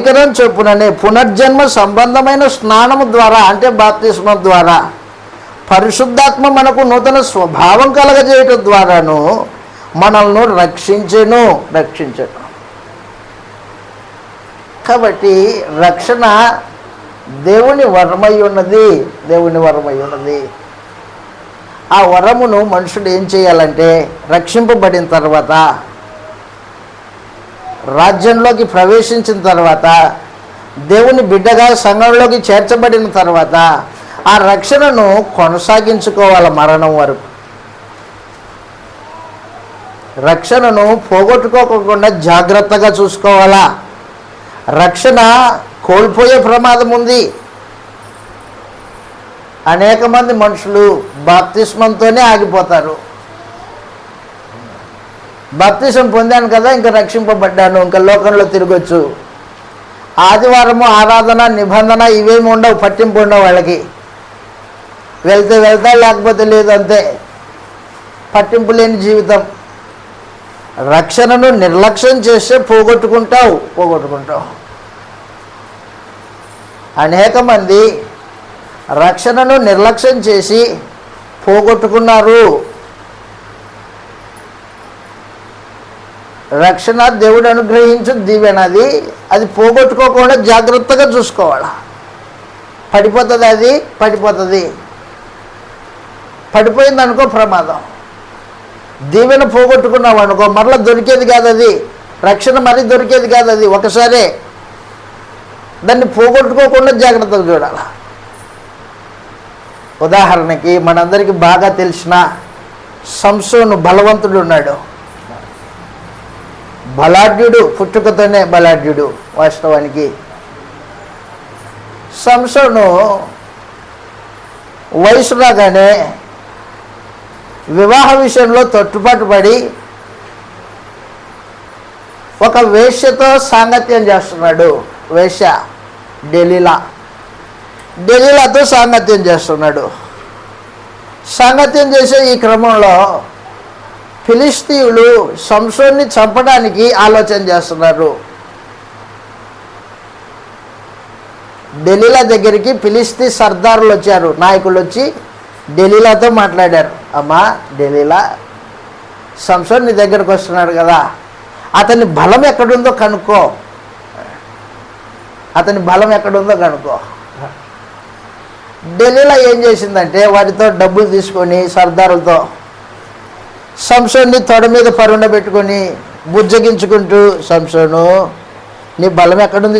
శిఖరం చొప్పుననే పునర్జన్మ సంబంధమైన స్నానము ద్వారా అంటే బాప్తిస్మం ద్వారా పరిశుద్ధాత్మ మనకు నూతన స్వభావం కలగజేయటం ద్వారాను మనల్ని రక్షించెను రక్షించను. కాబట్టి రక్షణ దేవుని వరమై ఉన్నది దేవుని వరమై ఉన్నది. ఆ వరమును మనుషుడు ఏం చేయాలంటే రక్షింపబడిన తర్వాత రాజ్యంలోకి ప్రవేశించిన తర్వాత దేవుని బిడ్డగా సంఘంలోకి చేర్చబడిన తర్వాత ఆ రక్షణను కొనసాగించుకోవాలి మరణం వరకు. రక్షణను పోగొట్టుకోకుండా జాగ్రత్తగా చూసుకోవాలా? రక్షణ కోల్పోయే ప్రమాదం ఉంది. అనేక మంది మనుషులు బాప్తిస్మంతోనే ఆగిపోతారు. బాప్తిసం పొందాను కదా ఇంకా రక్షింపబడ్డాను ఇంకా లోకంలో తిరగొచ్చు. ఆదివారము ఆరాధన నిబంధన ఇవేమి ఉండవు పట్టింపు ఉండవు వాళ్ళకి. వెళ్తే వెళ్తా లేకపోతే లేదు అంతే. పట్టింపు లేని జీవితం. రక్షణను నిర్లక్ష్యం చేస్తే పోగొట్టుకుంటావు పోగొట్టుకుంటావు. అనేక మంది రక్షణను నిర్లక్ష్యం చేసి పోగొట్టుకున్నారు. రక్షణ దేవుడు అనుగ్రహించు దీవెనది అది. పోగొట్టుకోకుండా జాగ్రత్తగా చూసుకోవాలి. పడిపోతుంది అది పడిపోతుంది. పడిపోయింది అనుకో ప్రమాదం. దీవెన పోగొట్టుకున్నావు అనుకో మరలా దొరికేది కాదు అది. రక్షణ మరీ దొరికేది కాదు అది. ఒకసారి దాన్ని పోగొట్టుకోకుండా జాగ్రత్తగా చూడాలి. ఉదాహరణకి మనందరికీ బాగా తెలిసిన సంసోను బలవంతుడు ఉన్నాడు. బలాఢ్యుడు పుట్టుకతోనే బలాఢ్యుడు వాస్తవానికి. సంసను వయసు రాగానే వివాహ విషయంలో తొట్టుపాటు పడి ఒక వేశ్యతో సాంగత్యం చేస్తున్నాడు వేశ్య డెలీలా. డెలీలాతో సాంగత్యం చేస్తున్నాడు. సాంగత్యం చేసే ఈ క్రమంలో ఫిలిస్తీయులు సంసోన్ని చంపడానికి ఆలోచన చేస్తున్నారు. ఢిల్లీల దగ్గరికి ఫిలిస్తీ సర్దారులు వచ్చారు నాయకులు వచ్చి ఢిల్లీలతో మాట్లాడారు. అమ్మా ఢిల్లీలా సంసోన్ నీ దగ్గరకు వస్తున్నాడు కదా అతని బలం ఎక్కడుందో కనుక్కో. అతని బలం ఎక్కడుందో కనుక్కో. ఢిల్లీలో ఏం చేసిందంటే వారితో డబ్బులు తీసుకొని సర్దారులతో సంసోన్ని తొడ మీద పరుండబెట్టుకొని బుజ్జగించుకుంటూ సంసోను నీ బలం ఎక్కడుంది